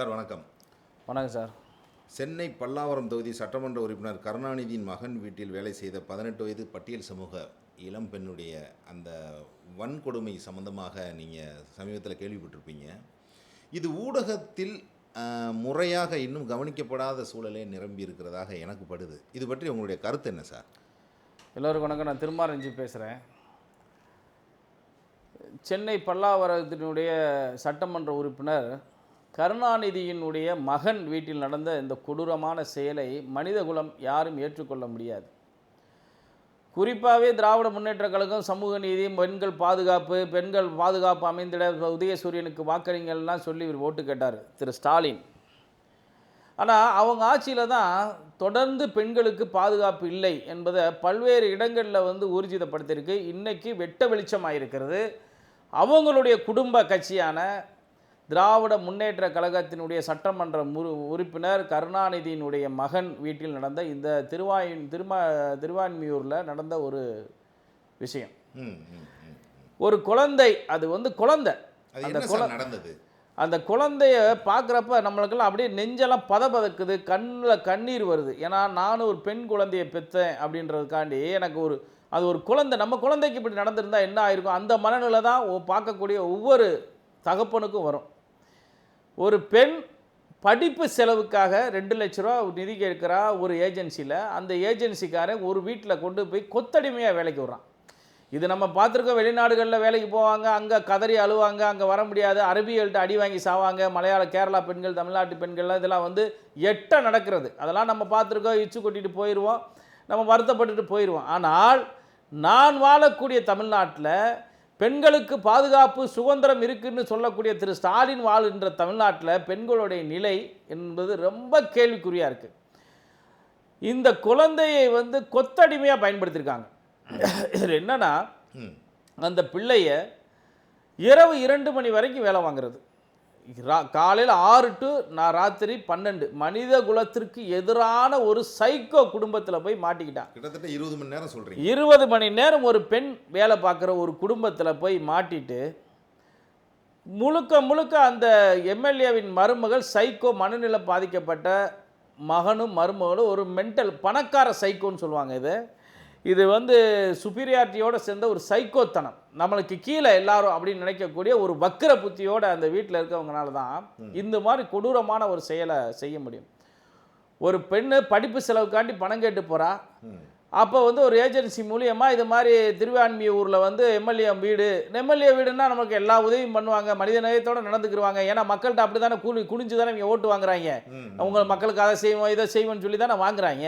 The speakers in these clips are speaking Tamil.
சார் வணக்கம். வணக்கம் சார். சென்னை பல்லாவரம் தொகுதி சட்டமன்ற உறுப்பினர் கருணாநிதியின் மகன் வீட்டில் வேலை செய்த பதினெட்டு வயது பட்டியல் சமூக இளம் பெண்ணுடைய அந்த வன்கொடுமை சம்பந்தமாக நீங்கள் சமீபத்தில் கேள்விப்பட்டிருப்பீங்க. இது ஊடகத்தில் முறையாக இன்னும் கவனிக்கப்படாத சூழலே நிரம்பி இருக்கிறதாக எனக்கு படுது. இது பற்றி உங்களுடைய கருத்து என்ன சார்? எல்லோருக்கும் வணக்கம். நான் திருமாரஞ்சி பேசுகிறேன் சென்னை பல்லாவரத்தினுடைய சட்டமன்ற உறுப்பினர் கருணாநிதியினுடைய மகன் வீட்டில் நடந்த இந்த கொடூரமான செயலை மனிதகுலம் யாரும் ஏற்றுக்கொள்ள முடியாது. குறிப்பாகவே திராவிட முன்னேற்ற கழகம் சமூக நீதி பெண்கள் பாதுகாப்பு பெண்கள் பாதுகாப்பு அமைந்திட உதயசூரியனுக்கு வாக்களிங்கள்லாம் சொல்லி இவர் ஓட்டு கேட்டார் திரு ஸ்டாலின். ஆனால் அவங்க ஆட்சியில் தான் தொடர்ந்து பெண்களுக்கு பாதுகாப்பு இல்லை என்பதை பல்வேறு இடங்களில் வந்து ஊர்ஜிதப்படுத்தியிருக்கு. இன்றைக்கி வெட்ட வெளிச்சமாயிருக்கிறது. அவங்களுடைய குடும்ப கட்சியான திராவிட முன்னேற்ற கழகத்தினுடைய சட்டமன்ற முறு உறுப்பினர் கருணாநிதியினுடைய மகன் வீட்டில் நடந்த இந்த திருவாயின் திருமா திருவான்மியூரில் நடந்த ஒரு விஷயம். ஒரு குழந்தை அது வந்து குழந்தை. அந்த நடந்தது? அந்த குழந்தைய பார்க்குறப்ப நம்மளுக்கெல்லாம் அப்படியே நெஞ்செல்லாம் பதபதக்குது கண்ணில் கண்ணீர் வருது. ஏன்னா நானும் ஒரு பெண் குழந்தையை பெற்றேன் அப்படின்றதுக்காண்டி எனக்கு ஒரு அது ஒரு குழந்தை. நம்ம குழந்தைக்கு இப்படி நடந்திருந்தா என்ன ஆயிருக்கும்? அந்த மனநிலை தான் பார்க்கக்கூடிய ஒவ்வொரு தகப்பனுக்கும் வரும். ஒரு பெண் படிப்பு செலவுக்காக ரெண்டு லட்ச ரூபா நிதி கேட்குறா ஒரு ஏஜென்சியில். அந்த ஏஜென்சிக்காரன் ஒரு வீட்டில் கொண்டு போய் கொத்தடிமையாக வேலைக்கு விட்றான். இது நம்ம பார்த்துருக்கோம் வெளிநாடுகளில் வேலைக்கு போவாங்க அங்கே கதறி அழுவாங்க அங்கே வர முடியாது அரபியல்கிட்ட அடி வாங்கி சாவாங்க மலையாள கேரளா பெண்கள் தமிழ்நாட்டு பெண்கள்லாம் இதெல்லாம் வந்து எட்ட நடக்கிறது. அதெல்லாம் நம்ம பார்த்துருக்கோம் இச்சு கொட்டிட்டு போயிடுவோம் நம்ம வருத்தப்பட்டுட்டு போயிடுவோம் ஆனால் நான் வாழக்கூடிய தமிழ்நாட்டில் பெண்களுக்கு பாதுகாப்பு சுதந்திரம் இருக்குன்னு சொல்லக்கூடிய திரு ஸ்டாலின் வாழ்கின்ற தமிழ்நாட்டில் பெண்களுடைய நிலை என்பது ரொம்ப கேள்விக்குறியாக இருக்குது இந்த குழந்தையை வந்து கொத்தடிமையாக பயன்படுத்தியிருக்காங்க இதில் என்னன்னா அந்த பிள்ளைய இரவு இரண்டு மணி வரைக்கும் வேலை வாங்குறது. காலையில் ஆறு டு நான் ராத்திரி பன்னெண்டு. மனித குலத்திற்கு எதிரான ஒரு சைக்கோ குடும்பத்தில் போய் மாட்டிக்கிட்டான். கிட்டத்தட்ட இருபது மணி நேரம் சொல்கிறீங்க இருபது மணி நேரம் ஒரு பெண் வேலை பார்க்குற ஒரு குடும்பத்தில் போய் மாட்டிட்டு முழுக்க முழுக்க அந்த எம்எல்ஏவின் மருமகள் சைக்கோ மனநிலை பாதிக்கப்பட்ட மகனும் மருமகளும் ஒரு மென்டல் பணக்கார சைக்கோன்னு சொல்லுவாங்க இது. இது வந்து சுப்பீரியாரிட்டியோட சேர்ந்த ஒரு சைக்கோத்தனம். நம்மளுக்கு கீழே எல்லாரும் அப்படின்னு நினைக்கக்கூடிய ஒரு வக்கிர புத்தியோட அந்த வீட்டில் இருக்கவங்கனால தான் இந்த மாதிரி கொடூரமான ஒரு செயலை செய்ய முடியும். ஒரு பெண்ணு படிப்பு செலவுக்காண்டி பணம் கேட்டு போகிறா அப்போ வந்து ஒரு ஏஜென்சி மூலியமாக இது மாதிரி திருவான்மியூரில் வந்து எம்எல்ஏ வீடு. எம்எல்ஏ வீடுன்னா நமக்கு எல்லா உதவியும் பண்ணுவாங்க. மனித நேயத்தோடு நடந்துக்கிருவாங்க. ஏன்னா மக்கள்கிட்ட அப்படி தானே கூலி குனிஞ்சு தானே இவங்க ஓட்டு வாங்குறாங்க. அவங்க மக்களுக்கு அதை செய்வோம் இதை செய்வோம்னு சொல்லி தானே வாங்குறாங்க.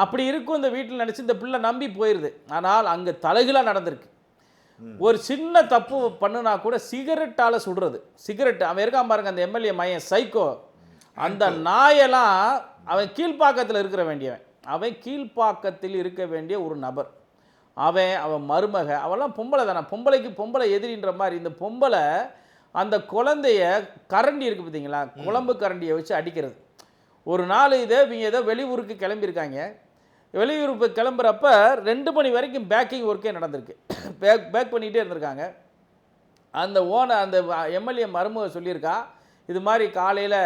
அப்படி இருக்கும் இந்த வீட்டில் நினச்சி இந்த பிள்ளை நம்பி போயிடுது ஆனால் அங்கே தலைகீழாக நடந்திருக்கு. ஒரு சின்ன தப்பு பண்ணுனா கூட சிகரெட்டால் சுடுறது. சிகரெட் அவன் இருக்கான் பாருங்க அந்த எம்எல்ஏ மையன் சைக்கோ அந்த நாயெல்லாம் அவன் கீழ்ப்பாக்கத்தில் இருக்கிற வேண்டியவன். அவன் கீழ்ப்பாக்கத்தில் இருக்க வேண்டிய ஒரு நபர். அவன் அவன் மருமக அவெல்லாம் பொம்பளை தானே. பொம்பளைக்கு பொம்பளை எதிரின்ற மாதிரி இந்த பொம்பளை அந்த குழந்தைய கரண்டி இருக்குது பார்த்தீங்களா குழம்பு கரண்டியை வச்சு அடிக்கிறது. ஒரு நாள் இதை இவங்க ஏதோ வெளியூருக்கு கிளம்பியிருக்காங்க. வெளியூருக்கு கிளம்புறப்ப ரெண்டு மணி வரைக்கும் பேக்கிங் ஒர்க்கே நடந்திருக்கு. பேக் பேக் பண்ணிகிட்டே இருந்திருக்காங்க. அந்த ஓனர் அந்த எம்எல்ஏ மருமக சொல்லியிருக்கா இது மாதிரி காலையில்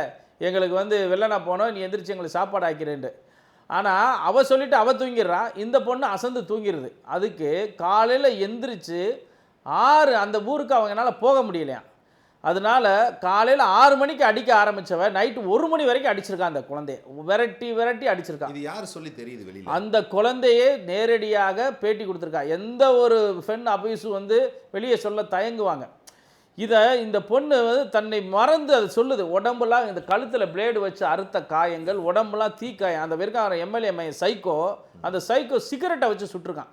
எங்களுக்கு வந்து வெள்ளனா போனோம் நீ எந்திரிச்சு எங்களுக்கு சாப்பாடு ஆக்கிறேன்ட்டு ஆனால் அவ சொல்லிட்டு அவ தூங்கிடுறான் இந்த பொண்ணு அசந்து தூங்கிடுது. அதுக்கு காலையில் எந்திரிச்சு ஆறு அந்த ஊருக்கு அவங்கனால போக முடியலையா அதனால காலையில் ஆறு மணிக்கு அடிக்க ஆரம்பிச்சவ நைட்டு ஒரு மணி வரைக்கும் அடிச்சிருக்கான் அந்த குழந்தைய விரட்டி விரட்டி அடிச்சிருக்கான் இது யார் சொல்லி தெரியுது வெளியில? அந்த குழந்தையே நேரடியாக பேட்டி கொடுத்துருக்கா. எந்த ஒரு பெண் அபியூஸும் வந்து வெளியே சொல்ல தயங்குவாங்க. இதை இந்த பொண்ணு வந்து தன்னை மறந்து அது சொல்லுது. உடம்புலாம் இந்த கழுத்தில் பிளேடு வச்சு அறுத்த காயங்கள் உடம்புலாம் தீக்காயம் அந்த வெறுக்கான எம்எல்ஏ மையம் சைக்கோ அந்த சைக்கோ சிகரெட்டை வச்சு சுட்டிருக்கான்.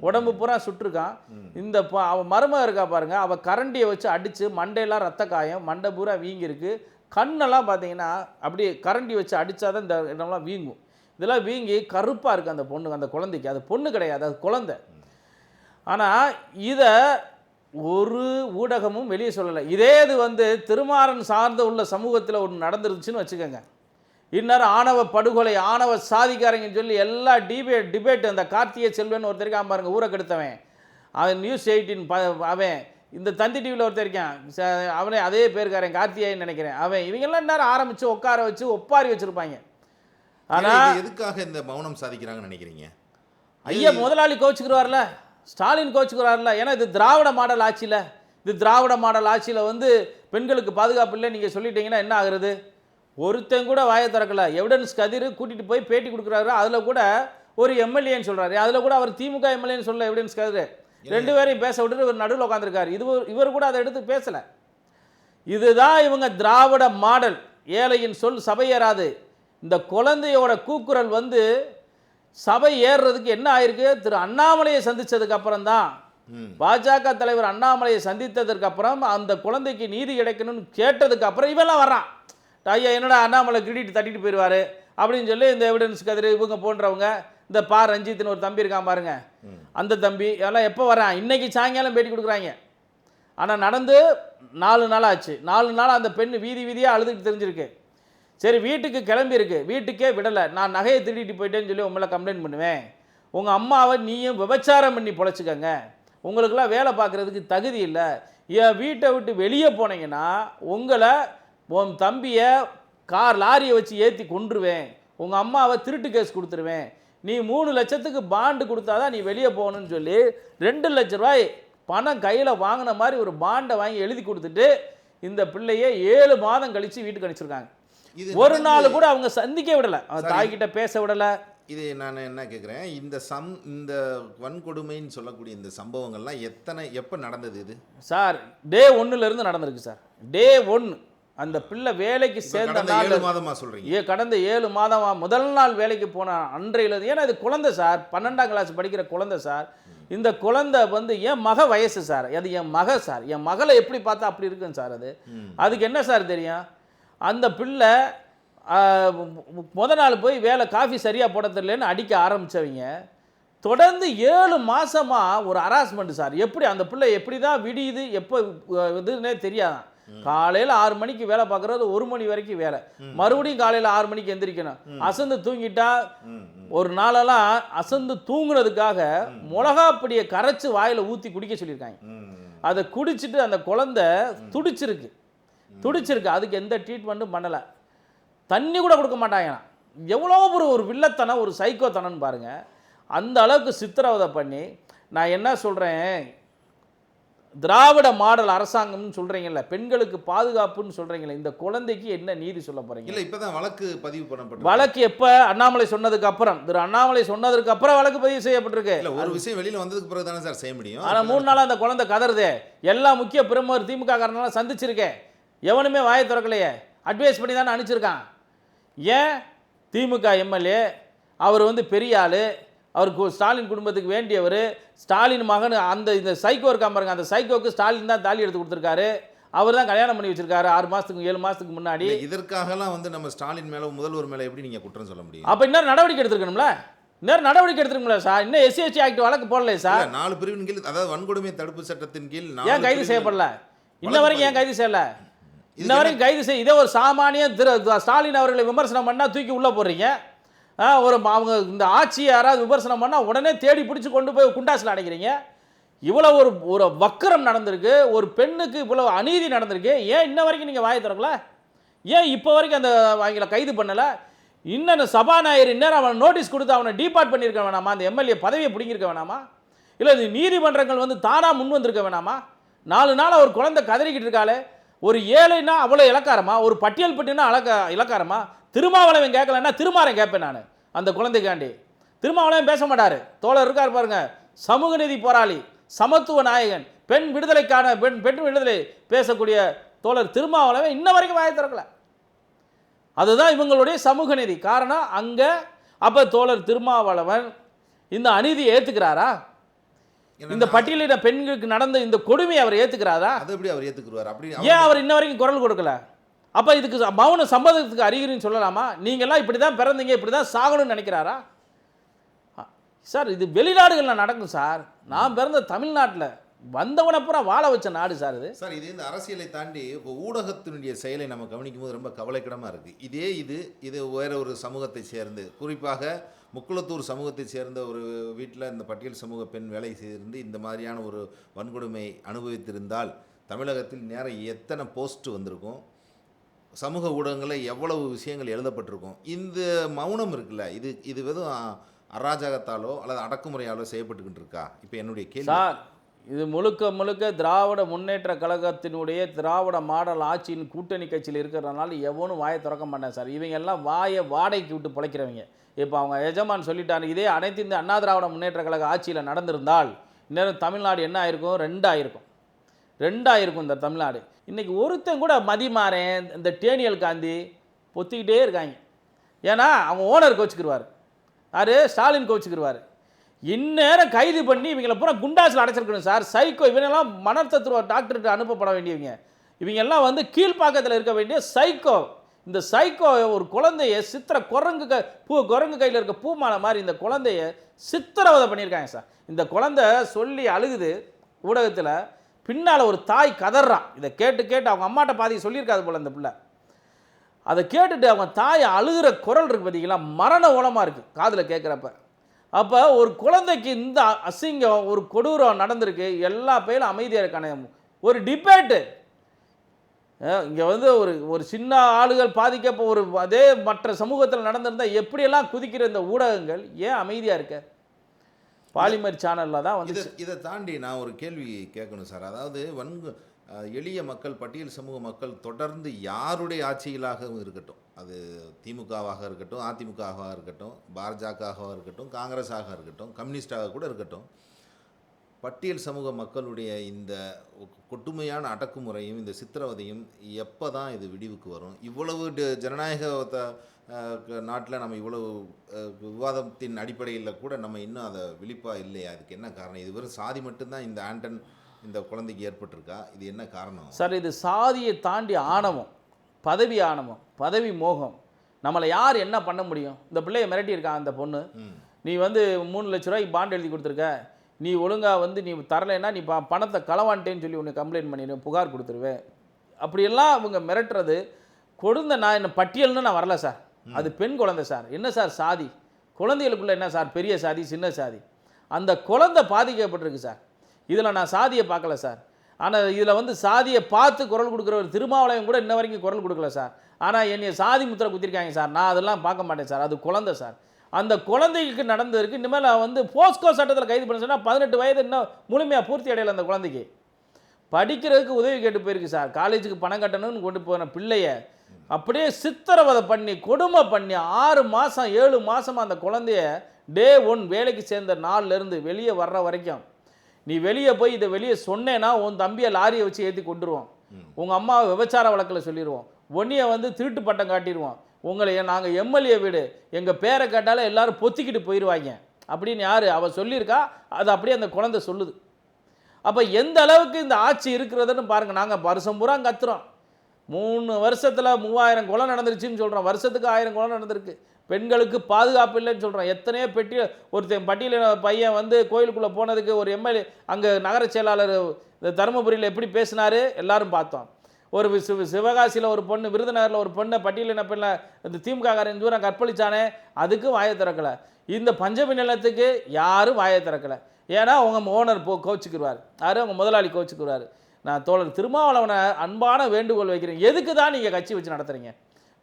உடம்பு பூரா சுட்டிருக்கான். இந்த ப- அவ மருமக இருக்கா பாருங்க. அவ கரண்டியை வச்சு அடிச்சு மண்டையெல்லாம் ரத்த காயம் மண்டை பூரா வீங்கியிருக்கு. கண்ணெல்லாம் பார்த்தீங்கன்னா அப்படியே கரண்டி வச்சு அடிச்சாதான் இந்த இடம்லாம் வீங்கும். இதெல்லாம் வீங்கி கருப்பாக இருக்குது அந்த பொண்ணு அந்த குழந்தைக்கு. அது பொண்ணு கிடையாது அது குழந்தை. ஆனால் இதை ஒரு ஊடகமும் வெளியே சொல்லலை. இதே இது வந்து திருமாறன் சார்ந்த உள்ள சமூகத்தில் ஒன்று நடந்துருச்சுன்னு வச்சுக்கோங்க. இந்நேரம் ஆணவ படுகொலை ஆணவ சாதிக்காரங்கன்னு சொல்லி எல்லா டிபேட் டிபேட் அந்த கார்த்திகை செல்வன் ஒருத்தருக்கு பாருங்க ஊரை கெடுத்தவன். அவன் நியூஸ் எயிட்டின் ப அவன் இந்த தந்தி டிவியில் ஒருத்தர் இருக்கான். அவனே அதே பேருக்காரன் கார்த்தியாயின்னு நினைக்கிறேன். அவன் இவங்கெல்லாம் நேரம் ஆரம்பித்து உட்கார வச்சு ஒப்பாரி வச்சுருப்பாங்க. ஆனால் எதுக்காக இந்த மௌனம் சாதிக்கிறாங்கன்னு நினைக்கிறீங்க? ஐயா முதலாளி கோச்சுக்கிறார்ல ஸ்டாலின் கோச்சுக்கிறார்ல ஏன்னா இது திராவிட மாடல் ஆட்சியில். இது திராவிட மாடல் ஆட்சியில் வந்து பெண்களுக்கு பாதுகாப்பு இல்லை நீங்கள் சொல்லிட்டீங்கன்னா என்ன ஆகுறது? ஒருத்தன் கூட வாயை திறக்கல. எவிடன்ஸ் கதிர் கூட்டிகிட்டு போய் பேட்டி கொடுக்குறாரு. அதில் கூட ஒரு எம்எல்ஏன்னு சொல்கிறாரு அதில் கூட அவர் திமுக எம்எல்ஏன்னு சொல்ல எவிடன்ஸ் கதிர். ரெண்டு பேரையும் பேச விட்டுட்டு இவர் நடுவில் உட்காந்துருக்காரு இது இவர் கூட அதை எடுத்து பேசலை. இதுதான் இவங்க திராவிட மாடல். ஏழையின் சொல் சபையேறாது இந்த குழந்தையோட கூக்குரல் வந்து சபை ஏறுறதுக்கு என்ன ஆயிருக்கு? திரு அண்ணாமலையை சந்திச்சதுக்கு அப்புறம் தான். பாஜக தலைவர் அண்ணாமலையை சந்தித்ததற்கு அப்புறம் அந்த குழந்தைக்கு நீதி கிடைக்கணும்னு கேட்டதுக்கு அப்புறம் இவெல்லாம் வர்றான். ஐயா என்னடா அண்ணாமலை கிரெடிட் தட்டிட்டு போயிடுவாரு அப்படின்னு சொல்லி இந்த எவிடன்ஸ் கதிர் இவங்க போன்றவங்க இந்த பா ரஞ்சித்னு ஒரு தம்பி இருக்கான் பாருங்க. அந்த தம்பி எல்லாம் எப்போ வரான்? இன்னைக்கு சாயங்காலம் பேட்டி கொடுக்குறாங்க. ஆனால் நடந்து நாலு நாள் ஆச்சு. நாலு நாள் அந்த பெண் வீதி வீதியாக அழுதுட்டு தெரிஞ்சிருக்கு. சரி வீட்டுக்கு கிளம்பியிருக்கு வீட்டுக்கே விடலை. நான் நகையை திருடிட்டு போயிட்டேன்னு சொல்லி உங்களை கம்ப்ளைண்ட் பண்ணுவேன். உங்கள் அம்மாவை நீயும் விபச்சாரம் பண்ணி பொழைச்சிக்கங்க. உங்களுக்கெல்லாம் வேலை பார்க்குறதுக்கு தகுதி இல்லை. என் வீட்டை விட்டு வெளியே போனீங்கன்னா உங்களை உன் தம்பியை கார் லாரியை வச்சு ஏற்றி கொன்றுவேன். உங்கள் அம்மாவை திருட்டு கேஸ் கொடுத்துருவேன். நீ மூணு லட்சத்துக்கு பாண்டு கொடுத்தாதான் நீ வெளியே போகணும்னு சொல்லி ரெண்டு லட்ச ரூபாய் பணம் கையில் வாங்கின மாதிரி ஒரு பாண்டை வாங்கி எழுதி கொடுத்துட்டு இந்த பிள்ளையை ஏழு மாதம் கழித்து வீட்டுக்கு அனுப்பிச்சிருக்காங்க. ஒரு நாள் கூட அவங்க சந்திக்க விடலை. தாய்கிட்ட பேச விடலை. இது நான் என்ன கேட்குறேன் இந்த சம் இந்த வன்கொடுமைன்னு சொல்லக்கூடிய இந்த சம்பவங்கள்லாம் எத்தனை எப்போ நடந்தது இது? சார் டே இருந்து நடந்திருக்கு சார். டே ஒன்று அந்த பிள்ளை வேலைக்கு சேர்ந்த நாள் ஏழு மாதமா சொல்றீங்க. ஏ கடந்த ஏழு மாதமா முதல் நாள் வேலைக்கு போன அன்றையில இருந்து- ஏன்னா இது குழந்தை சார் பன்னெண்டாம் கிளாஸ் படிக்கிற குழந்தை சார். இந்த குழந்தை வந்து என் மக வயசு சார் அது என் மக சார். என் மகளை எப்படி பார்த்தா அப்படி இருக்குன்னு சார் அது. அதுக்கு என்ன சார் தெரியும்? அந்த பிள்ளை முத நாள் போய் வேலை காஃபி சரியாக போட தெரியலன்னு அடிக்க ஆரம்பிச்சவங்க. தொடர்ந்து ஏழு மாசமா ஒரு ஹராஸ்மெண்ட் சார். எப்படி அந்த பிள்ளை எப்படி தான் விடியுது எப்போ இதுன்னே தெரியாதான். காலையில் ஆறு மணிக்கு வேலை பார்க்குறது ஒரு மணி வரைக்கும் வேலை. மறுபடியும் காலையில் ஆறு மணிக்கு எந்திரிக்கணும். அசந்து தூங்கிட்டா ஒரு நாளெல்லாம் அசந்து தூங்குனதுக்காக மிளகா பொடியை கரைச்சி வாயில் ஊற்றி குடிக்க சொல்லியிருக்காங்க. அதை குடிச்சிட்டு அந்த குழந்தை துடிச்சிருக்கு. துடிச்சிருக்கு. அதுக்கு எந்த ட்ரீட்மெண்ட்டும் பண்ணலை. தண்ணி கூட கொடுக்க மாட்டாங்களாம். எவ்வளோ ஒரு ஒரு வில்லத்தனம் ஒரு சைக்கோத்தனம்னு பாருங்க. அந்த அளவுக்கு சித்திரவதை பண்ணி நான் என்ன சொல்கிறேன் திராவிட மாடல் அரசாங்கம்னு சொல்கிறீங்கல்ல பெண்களுக்கு பாதுகாப்புன்னு சொல்கிறீங்களே இந்த குழந்தைக்கு என்ன நீதி சொல்ல போகிறீங்க இல்ல இப்பதான் வழக்கு பதிவு பண்ணப்பட்டு வழக்கு எப்போ? அண்ணாமலை சொன்னதுக்கு அப்புறம். திரு அண்ணாமலை சொன்னதுக்கு அப்புறம் வழக்கு பதிவு செய்யப்பட்டிருக்கு. இல்ல ஒரு விஷயம் வெளியில வந்ததுக்கு பிறகு தானே சார் செய்ய முடியும். ஆனால் மூணு நாளாக அந்த குழந்தை கதறுதே. எல்லா முக்கிய பிரமுகர் திமுக காரனால சந்திச்சிருக்கேன் எவனுமே வாயை திறக்கலையே. அட்வைஸ் பண்ணி தானே அனுப்பிச்சிருக்கான். ஏன்? திமுக எம்எல்ஏ அவர் வந்து பெரிய ஆள். அவருக்கு ஸ்டாலின் குடும்பத்துக்கு வேண்டியவர். ஸ்டாலின் மகன் அந்த இந்த சைக்கோ இருக்காம பாருங்க அந்த சைக்கோக்கு ஸ்டாலின் தான் தாலி எடுத்து கொடுத்துருக்காரு. அவர் தான் கல்யாணம் பண்ணி வச்சிருக்காரு ஆறு மாதத்துக்கு ஏழு மாதத்துக்கு முன்னாடி. இதற்காகலாம் வந்து நம்ம ஸ்டாலின் மேல முதல்வர் மேல எப்படி நீங்க குற்றம் சொல்ல முடியும்? அப்போ இன்னும் நடவடிக்கை எடுத்துருக்கணும்ல? இன்னும் நடவடிக்கை எடுத்துருக்கணும்ல சார்? இன்னும் எஸ்சி எஸ்டி ஆக்ட் வழக்கு போடலையே சார்? நாலு பிரிவின் கீழ் அதாவது வன்கொடுமை தடுப்பு சட்டத்தின் கீழ் ஏன் கைது செய்யப்படல? இன்ன வரைக்கும் ஏன் கைது செய்யல? இன்ன வரைக்கும் கைது செய்ய இதே ஒரு சாமானிய திரு ஸ்டாலின் அவர்களை விமர்சனம் பண்ணா தூக்கி உள்ள போடுறீங்க. ஒரு அவங்க இந்த ஆட்சியை யாராவது விமர்சனம் பண்ணால் உடனே தேடி பிடிச்சி கொண்டு போய் குண்டாசில் அடைக்கிறீங்க. இவ்வளோ ஒரு ஒரு வக்கரம் நடந்திருக்கு. ஒரு பெண்ணுக்கு இவ்வளோ அநீதி நடந்திருக்கு. ஏன் இன்ன வரைக்கும் நீங்கள் வாயை திறக்கல? ஏன் இப்போ வரைக்கும் அந்த அவங்கள கைது பண்ணலை? இன்னும் சபாநாயகர் இன்னும் அவன் நோட்டீஸ் கொடுத்து அவனை டீபார்ட் பண்ணியிருக்க வேணாமா? அந்த எம்எல்ஏ பதவியை பிடிங்கிருக்க வேணாமா? இல்லை இது நீதிமன்றங்கள் வந்து தானாக முன் வந்திருக்க வேணாமா? நாலு நாள் ஒரு குழந்தை கதறிக்கிட்டு இருக்காளே. ஒரு ஏழைனா அவ்வளோ இலக்காரமா ஒரு பட்டியல் பட்டினா அழக இலக்காரமா திருமாவளவன் கேட்கலன்னா திருமாறன் கேட்பேன் நான் அந்த குழந்தைக்காண்டி. திருமாவளவன் பேச மாட்டார். தோழர் இருக்கார் பாருங்க. சமூக நீதி போராளி சமத்துவ நாயகன் பெண் விடுதலைக்கான பெண் பெண் விடுதலை பேசக்கூடிய தோழர் திருமாவளவன் இன்ன வரைக்கும் வாயை திறக்கல. அதுதான் இவங்களுடைய சமூக நீதி. காரணம் அங்கே அப்போ தோழர் திருமாவளவன் இந்த அநீதியை ஏற்றுக்கிறாரா இந்த பட்டியலிட பெண்களுக்கு நடந்த இந்த கொடுமையை அவர் ஏற்றுக்கிறாரா அதை எப்படி அவர் ஏத்துக்குருவார் அப்படி ஏன் அவர் இன்ன வரைக்கும் குரல் கொடுக்கல? அப்போ இதுக்கு மௌன சம்மதத்துக்கு அறிகுறின்னு சொல்லலாமா? நீங்கள்லாம் இப்படி தான் பிறந்தீங்க இப்படி தான் சாகணும்னு நினைக்கிறாரா? சார் இது வெளிநாடுகளில் நடக்கும் சார். நான் பிறந்த தமிழ்நாட்டில் வந்தவனை பூரா வாழ வச்ச நாடு சார் இது. சார் இது இந்த அரசியலை தாண்டி இப்போ ஊடகத்தினுடைய செயலை நம்ம கவனிக்கும் போது ரொம்ப கவலைக்கிடமாக இருக்குது இதே இது இது வேற ஒரு சமூகத்தை சேர்ந்து குறிப்பாக முக்குளத்தூர் சமூகத்தை சேர்ந்த ஒரு வீட்டில் இந்த பட்டியல் சமூக பெண் வேலை செய்திருந்து இந்த மாதிரியான ஒரு வன்கொடுமை அனுபவித்திருந்தால் தமிழகத்தில் நேரம் எத்தனை போஸ்ட் வந்திருக்கும்? சமூக ஊடகங்களில் எவ்வளவு விஷயங்கள் எழுதப்பட்டிருக்கும்? இந்த மௌனம் இருக்குல்ல இது இது வெறும் அராஜகத்தாலோ அல்லது அடக்குமுறையாலோ செய்யப்பட்டுக்கிட்டு இருக்கா இப்போ என்னுடைய கேள்வி. சார் இது முழுக்க முழுக்க திராவிட முன்னேற்ற கழகத்தினுடைய திராவிட மாடல் ஆட்சியின் கூட்டணி கட்சியில் இருக்கிறதுனால எவனும் வாயை திறக்க மாட்டேன் சார். இவங்க எல்லாம் வாயை வாடகைக்கு விட்டு பிழைக்கிறவங்க. இப்போ அவங்க எஜமான் சொல்லிட்டாங்க இதே அனைத்து இந்த அண்ணா திராவிட முன்னேற்ற கழக ஆட்சியில் நடந்திருந்தால் இந்நேரம் தமிழ்நாடு என்ன ஆயிருக்கும்? ரெண்டாயிருக்கும் ரெண்டாயிருக்கும் இந்த தமிழ்நாடு. இன்றைக்கி ஒருத்தன் கூட மதிமாறேன் இந்த டேனியல் காந்தி பொத்திக்கிட்டே இருக்காங்க. ஏன்னா அவங்க ஓனர் கோச்சுக்கிடுவார் யாரு? ஸ்டாலின் கோச்சுக்கிடுவார் இந்நேரம் கைது பண்ணி இவங்களை பூரா குண்டாசில் அடைச்சிருக்கணும் சார். சைக்கோ இவனெல்லாம் மனத்தத்துவ டாக்டர்கிட்ட அனுப்பப்பட வேண்டியவங்க இவங்கெல்லாம் வந்து கீழ்ப்பாக்கத்தில் இருக்க வேண்டிய சைக்கோ. இந்த சைக்கோ ஒரு குழந்தைய சித்திர குரங்கு க பூ குரங்கு கையில் இருக்க பூமாலை மாதிரி இந்த குழந்தைய சித்திரவதை பண்ணியிருக்காங்க சார். இந்த குழந்தை சொல்லி அழுகுது ஊடகத்தில். பின்னால் ஒரு தாய் கதறான் இதை கேட்டு கேட்டு அவங்க அம்மாட்ட பாதி சொல்லியிருக்காது போல் அந்த பிள்ளை. அதை கேட்டுட்டு அவங்க தாய் அழுகிற குரல் இருக்குது பார்த்தீங்களா மரண ஓலமாக இருக்குது காதில் கேட்குறப்ப அப்போ ஒரு குழந்தைக்கு இந்த அசிங்கம் ஒரு கொடூரம் நடந்திருக்கு. எல்லா பேரும் அமைதியாக இருக்கானே. ஒரு டிபேட்டு. இங்கே வந்து ஒரு ஒரு சின்ன ஆளுகள் பாதிக்கப்போ ஒரு அதே மற்ற சமூகத்தில் நடந்திருந்தால் எப்படியெல்லாம் குதிக்கிற இந்த ஊடகங்கள் ஏன் அமைதியாக இருக்க? பாலிமர் சேனலில் தான் வந்து இதை தாண்டி நான் ஒரு கேள்வி கேட்கணும் சார். அதாவது வன்கு எளிய மக்கள் பட்டியல் சமூக மக்கள் தொடர்ந்து யாருடைய ஆட்சிகளாகவும் இருக்கட்டும். அது திமுகவாக இருக்கட்டும் அதிமுகவாக இருக்கட்டும் பாஜகவாக இருக்கட்டும் காங்கிரஸாக இருக்கட்டும் கம்யூனிஸ்டாக கூட இருக்கட்டும். பட்டியல் சமூக மக்களுடைய இந்த கொட்டுமையான அடக்குமுறையும் இந்த சித்திரவதையும் எப்போ தான் இது விடிவுக்கு வரும்? இவ்வளவு ட- ஜனநாயக நாட்டில் நம்ம இவ்வளவு விவாதத்தின் அடிப்படையில் கூட நம்ம இன்னும் அதை விழிப்பாக இல்லையா? அதுக்கு என்ன காரணம்? இது வெறும் சாதி மட்டும்தான் இந்த ஆண்டன் இந்த குழந்தைக்கு ஏற்பட்டிருக்கா? இது என்ன காரணம்? சார் இது சாதியை தாண்டி ஆணவம் பதவி ஆணவம் பதவி மோகம். நம்மளை யார் என்ன பண்ண முடியும்? இந்த பிள்ளைய மிரட்டியிருக்கான் அந்த பொண்ணு? நீ வந்து மூணு லட்ச ரூபாய்க்கு பாண்ட் எழுதி கொடுத்துருக்க. நீ ஒழுங்காக வந்து நீ தரலைன்னா நீ ப பணத்தை களவான்ட்டேன்னு சொல்லி உன்னை கம்ப்ளைண்ட் பண்ணிடுவேன் புகார் கொடுத்துருவேன். அப்படியெல்லாம் அவங்க மிரட்டுறது கொடுந்த நான் என்ன பட்டியல்னு நான் வரல சார். அது பெண் குழந்தை சார். என்ன சார் சாதி? குழந்தைகளுக்குள்ள என்ன சார்? பெரிய சாதி சின்ன சாதி? அந்த குழந்தை பாதிக்கப்பட்டிருக்கு சார். இதில் நான் சாதியை பார்க்கல சார். ஆனால் இதில் வந்து சாதியை பார்த்து குரல் கொடுக்குற ஒரு திருமாவளவன் கூட இன்ன வரைக்கும் குரல் கொடுக்கல சார். ஆனால் என்னை சாதி முத்திரை குத்திருக்காங்க சார். நான் அதெல்லாம் பார்க்க மாட்டேன் சார். அது குழந்தை சார். அந்த குழந்தைக்கு நடந்ததுக்கு இனிமேல் நான் வந்து போஸ்கோ சட்டத்தில் கைது பண்ண சொன்னால் பதினெட்டு வயது இன்னும் முழுமையாக பூர்த்தி அடையலை அந்த குழந்தைக்கு. படிக்கிறதுக்கு உதவி கேட்டு போயிருக்கு சார். காலேஜுக்கு பணம் கட்டணும்னு கொண்டு போன பிள்ளைய அப்படியே சித்திரவதை பண்ணி கொடுமை பண்ணி ஆறு மாதம் ஏழு மாதம் அந்த குழந்தைய டே ஒன் வேலைக்கு சேர்ந்த நாள்லேருந்து வெளியே வர்ற வரைக்கும் நீ வெளியே போய் இதை வெளியே சொன்னேன்னா உன் தம்பியை லாரியை வச்சு ஏற்றி கொண்டுருவோம் உங்கள் அம்மாவை விபச்சார வழக்கில் சொல்லிடுவோம் ஒன்னியை வந்து திருட்டு பட்டம் காட்டிடுவோம் உங்களை நாங்கள் எம்எல்ஏ வீடு. எங்கள் பேரை கேட்டாலே எல்லோரும் பொத்திக்கிட்டு போயிடுவாங்க அப்படின்னு யார்? அவள் சொல்லியிருக்கா. அது அப்படியே அந்த குழந்தை சொல்லுது. அப்போ எந்த அளவுக்கு இந்த ஆட்சி இருக்கிறதுன்னு பாருங்கள் நாங்கள் வருஷம் பூரா கத்துறோம். மூணு வருஷத்தில் மூவாயிரம் கொலை நடந்துருச்சுன்னு சொல்கிறோம் வருஷத்துக்கு ஆயிரம் குளம் நடந்திருக்கு. பெண்களுக்கு பாதுகாப்பு இல்லைன்னு சொல்கிறோம் எத்தனையோ பெட்டி ஒருத்தன் பட்டியலின பையன் வந்து கோயிலுக்குள்ளே போனதுக்கு ஒரு எம்எல்ஏ அங்கே நகர செயலாளர் இந்த தருமபுரியில் எப்படி பேசினாரு? எல்லாரும் பார்த்தோம். ஒரு சிவகாசியில் ஒரு பொண்ணு விருதுநகரில் ஒரு பொண்ணை பட்டியலின பெண்ணை இந்த திமுககாரன் தூரம் கற்பழிச்சானே அதுக்கும் வாயை திறக்கலை. இந்த பஞ்சமி நிலத்துக்கு யாரும் வாயை திறக்கலை. ஏன்னா உங்கள் ஓனர் போ கோச்சுக்குருவார் யார்? உங்கள் முதலாளி கோச்சுக்குருவார் நான் தோழர் திருமாவளவனை அன்பான வேண்டுகோள் வைக்கிறேன். எதுக்கு தான் நீங்கள் கட்சி வச்சு நடத்துறீங்க?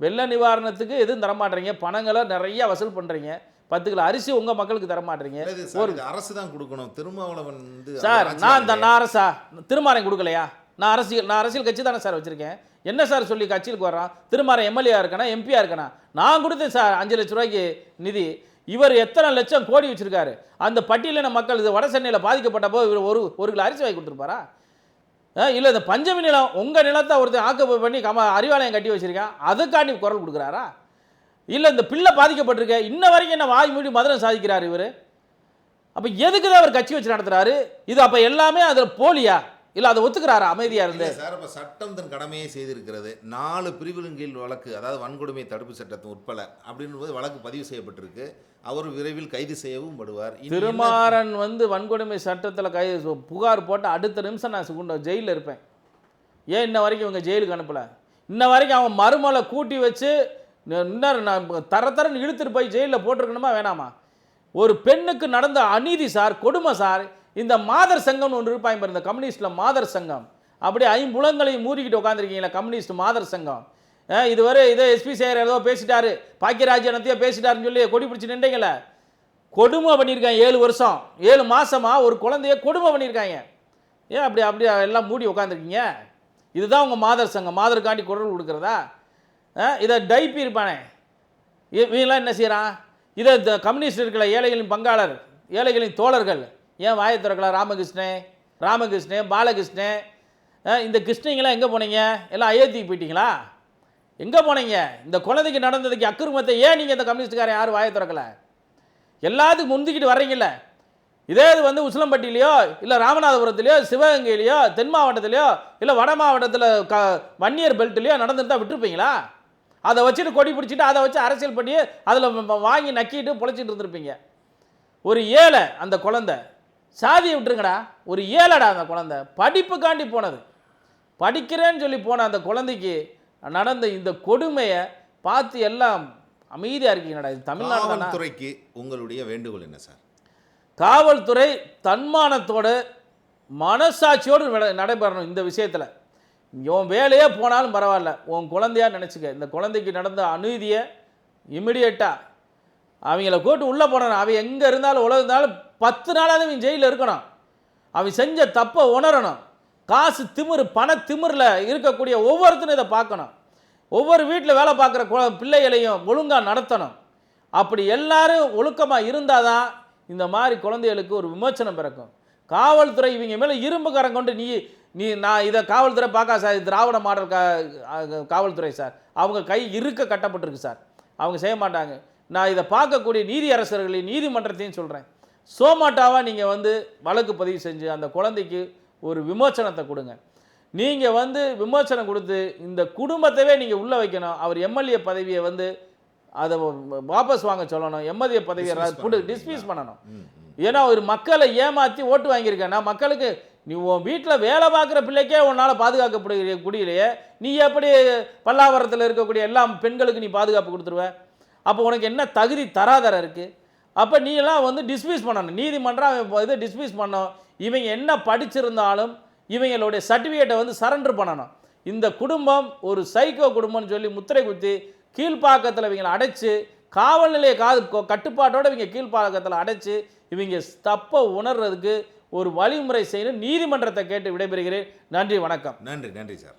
வெள்ள நிவாரணத்துக்கு எதுவும் தரமாட்டீங்க? பணங்களை நிறைய வசூல் பண்ணுறீங்க பத்து கிலோ அரிசி உங்கள் மக்களுக்கு தரமாட்டீங்க. இது அரசு தான் கொடுக்கணும். திருமாவளவன் வந்து சார் நான் அரசா? திருமாறன் கொடுக்கலையா? நான் அரசியல் நான் அரசியல் கட்சி தானே சார் வச்சுருக்கேன். என்ன சார் சொல்லி கட்சிக்கு வர்றான் திருமாற எம்எல்ஏ இருக்கனா? எம்பியாக இருக்கனா? நான் கொடுத்தேன் சார் அஞ்சு லட்ச ரூபாய்க்கு நிதி இவர் எத்தனை லட்சம் கோடி வச்சுருக்காரு? அந்த பட்டியலின மக்கள் இது வட சென்னையில் பாதிக்கப்பட்டப்போ இவர் ஒரு ஒரு கிலோ அரிசி வாங்கி கொடுத்துருப்பாரா? இல்லை இந்த பஞ்சமி நிலம் உங்கள் நிலத்தை ஒருத்தர் ஆக்கப்பை பண்ணி கம அறிவாலயம் கட்டி வச்சுருக்கேன். அதுக்காண்டி குரல் கொடுக்குறாரா? இல்லை இந்த பிள்ளை பாதிக்கப்பட்டிருக்க இன்ன வரைக்கும் என்ன வாய் மூடி மதுரை சாதிக்கிறார் இவர்? அப்போ எதுக்கு தான் அவர் கட்சி வச்சு நடத்துகிறாரு இது அப்போ எல்லாமே அதில் போலியா? இல்லை அதை ஒத்துக்கிறாரா? அமைதியாக இருந்து. சார் இப்போ சட்டம் தன் கடமையை செய்திருக்கிறது. நாலு பிரிவுகளின் கீழ் வழக்கு அதாவது வன்கொடுமை தடுப்பு சட்டத்தின் உட்பட அப்படின்னும் போது வழக்கு பதிவு செய்யப்பட்டிருக்கு. அவர் விரைவில் கைது செய்யவும் படுவார். திருமாறன் வந்து வன்கொடுமை சட்டத்தில் கை புகார் போட்டு அடுத்த நிமிஷம் நான் சுகுண்ட ஜெயிலில் இருப்பேன். ஏன் இன்ன வரைக்கும் இவங்க ஜெயிலுக்கு அனுப்பலை? இன்ன வரைக்கும் அவன் மருமலை கூட்டி வச்சு இன்னும் நான் தர தரன்னு இழுத்துட்டு போய் ஜெயிலில் போட்டிருக்கணுமா வேணாமா? ஒரு பெண்ணுக்கு நடந்த அநீதி சார் கொடுமை சார் இந்த மாதர் சங்கம்னு ஒன்று இருப்பாங்க பாரு இந்த கம்யூனிஸ்டில் மாதர் சங்கம். அப்படியே ஐம்புலங்களையும் மூடிக்கிட்டு உட்காந்துருக்கீங்களா கம்யூனிஸ்ட் மாதர் சங்கம். இதுவரை இதோ எஸ்பி சேகர் ஏதோ பேசிட்டாரு பாக்கியராஜனத்தையோ பேசிட்டாருன்னு சொல்லி கொடி பிடிச்சி நின்றீங்களே கொடுமை பண்ணியிருக்காங்க ஏழு வருஷம் ஏழு மாதமாக ஒரு குழந்தைய கொடுமை பண்ணியிருக்காங்க. ஏன் அப்படி அப்படி எல்லாம் மூடி உட்காந்துருக்கீங்க இதுதான் உங்கள் மாதர் சங்கம் மாதருக்காண்டி குரல் கொடுக்குறதா? இதை டைப்பி இருப்பானே. இ- இவங்கெல்லாம் என்ன செய்கிறான் இதை இந்த கம்யூனிஸ்ட் இருக்கிற ஏழைகளின் பங்காளர் ஏழைகளின் தோழர்கள் ஏன் வாயை திறக்கல? ராமகிருஷ்ணன் ராமகிருஷ்ணன் பாலகிருஷ்ணன் இந்த கிருஷ்ணங்களாம் எங்கே போனீங்க? எல்லாம் அயோத்திக்கு போயிட்டீங்களா? எங்கே போனீங்க? இந்த குழந்தைக்கு நடந்ததுக்கு அக்கிரமத்தை ஏன் நீங்கள் இந்த கம்யூனிஸ்டுக்காரன் யாரும் வாயை திறக்கல? எல்லாத்துக்கும் முந்திக்கிட்டு வர்றீங்கல்ல. இதே இது வந்து உசிலம்பட்டியிலையோ இல்லை ராமநாதபுரத்துலையோ சிவகங்கையிலையோ தென் மாவட்டத்திலையோ இல்லை வட மாவட்டத்தில் க வன்னியர் பெல்ட்லையோ நடந்துட்டு விட்டுருப்பீங்களா? அதை வச்சுட்டு கொடி பிடிச்சிட்டு அதை வச்சு அரசியல் பண்ணி அதில் வாங்கி நக்கிட்டு பொழைச்சிட்டு இருந்திருப்பீங்க. ஒரு ஏழை அந்த குழந்தை சாதியை விட்டுருங்கடா. ஒரு ஏழைடா அந்த குழந்தை. படிப்புக்காண்டி போனது. படிக்கிறேன்னு சொல்லி போன அந்த குழந்தைக்கு நடந்த இந்த கொடுமையை பார்த்து எல்லாம் அமைதியாக இருக்கீங்கடா. இது தமிழ்நாடு காவல்துறைக்கு உங்களுடைய வேண்டுகோள் என்ன சார்? காவல்துறை தன்மானத்தோடு மனசாட்சியோடு நட- நடைபெறணும் இந்த விஷயத்தில். உன் வேலையே போனாலும் பரவாயில்ல. உன் குழந்தையா நினச்சிக்க. இந்த குழந்தைக்கு நடந்த அநீதியை இமிடியேட்டாக அவங்கள கூட்டு உள்ளே போனணும் அவன் எங்கே இருந்தாலும் உலகம் இருந்தாலும் பத்து நாளாவது அவன் ஜெயிலில் இருக்கணும். அவன் செஞ்ச தப்பை உணரணும். காசு திமிரு பண திமிரில் இருக்கக்கூடிய ஒவ்வொருத்தரும் இதை பார்க்கணும். ஒவ்வொரு வீட்டில் வேலை பார்க்குற கு பிள்ளைகளையும் ஒழுங்காக நடத்தணும். அப்படி எல்லாரும் ஒழுக்கமாக இருந்தால் தான் இந்த மாதிரி குழந்தைகளுக்கு ஒரு விமோச்சனம் பிறக்கும். காவல்துறை இவங்க மேலே இரும்பு கரம் கொண்டு நீ நீ நான் இதை காவல்துறை பார்க்க சார் இது திராவிட மாடல் கா காவல்துறை சார். அவங்க கை இருக்க கட்டப்பட்டிருக்கு சார். அவங்க செய்ய மாட்டாங்க. நான் இதை பார்க்கக்கூடிய நீதி அரசர்களையும் நீதிமன்றத்தையும் சொல்கிறேன் சோமாட்டாவாக நீங்கள் வந்து வழக்கு பதிவு செஞ்சு அந்த குழந்தைக்கு ஒரு விமோச்சனத்தை கொடுங்க. நீங்கள் வந்து விமோச்சனம் கொடுத்து இந்த குடும்பத்தவே நீங்கள் உள்ளே வைக்கணும். அவர் எம்எல்ஏ பதவியை வந்து அதை வாபஸ் வாங்க சொல்லணும். எம்எல்ஏ பதவியை பண்ணணும். டிஸ்மிஸ் பண்ணணும். ஏன்னா ஒரு மக்களை ஏமாற்றி ஓட்டு வாங்கியிருக்கேன் நான் மக்களுக்கு நீ உன் வீட்டில் வேலை பார்க்குற பிள்ளைக்கே உன்னால் பாதுகாக்கப்படுகிற குடியிலேயே நீ எப்படி பல்லாவரத்தில் இருக்கக்கூடிய எல்லா பெண்களுக்கு நீ பாதுகாப்பு கொடுத்துருவ? அப்போ உனக்கு என்ன தகுதி தராதரம் இருக்குது அப்போ நீ எல்லாம் வந்து டிஸ்மிஸ் பண்ணணும். நீதிமன்றம் அவன் இதை டிஸ்மிஸ் பண்ணணும். இவங்க என்ன படிச்சிருந்தாலும் இவங்களுடைய சர்டிஃபிகேட்டை வந்து சரண்டர் பண்ணணும். இந்த குடும்பம் ஒரு சைக்கோ குடும்பம்னு சொல்லி முத்திரை குத்தி கீழ்ப்பாக்கத்தில் இவங்களை அடைச்சி காவல் நிலைய காது கட்டுப்பாட்டோடு இவங்க கீழ்ப்பாக்கத்தில் அடைச்சி இவங்க தப்பை உணர்றதுக்கு ஒரு வழிமுறை செய்யணும் நீதிமன்றத்தை கேட்டு விடைபெறுகிறேன். நன்றி வணக்கம். நன்றி நன்றி சார்.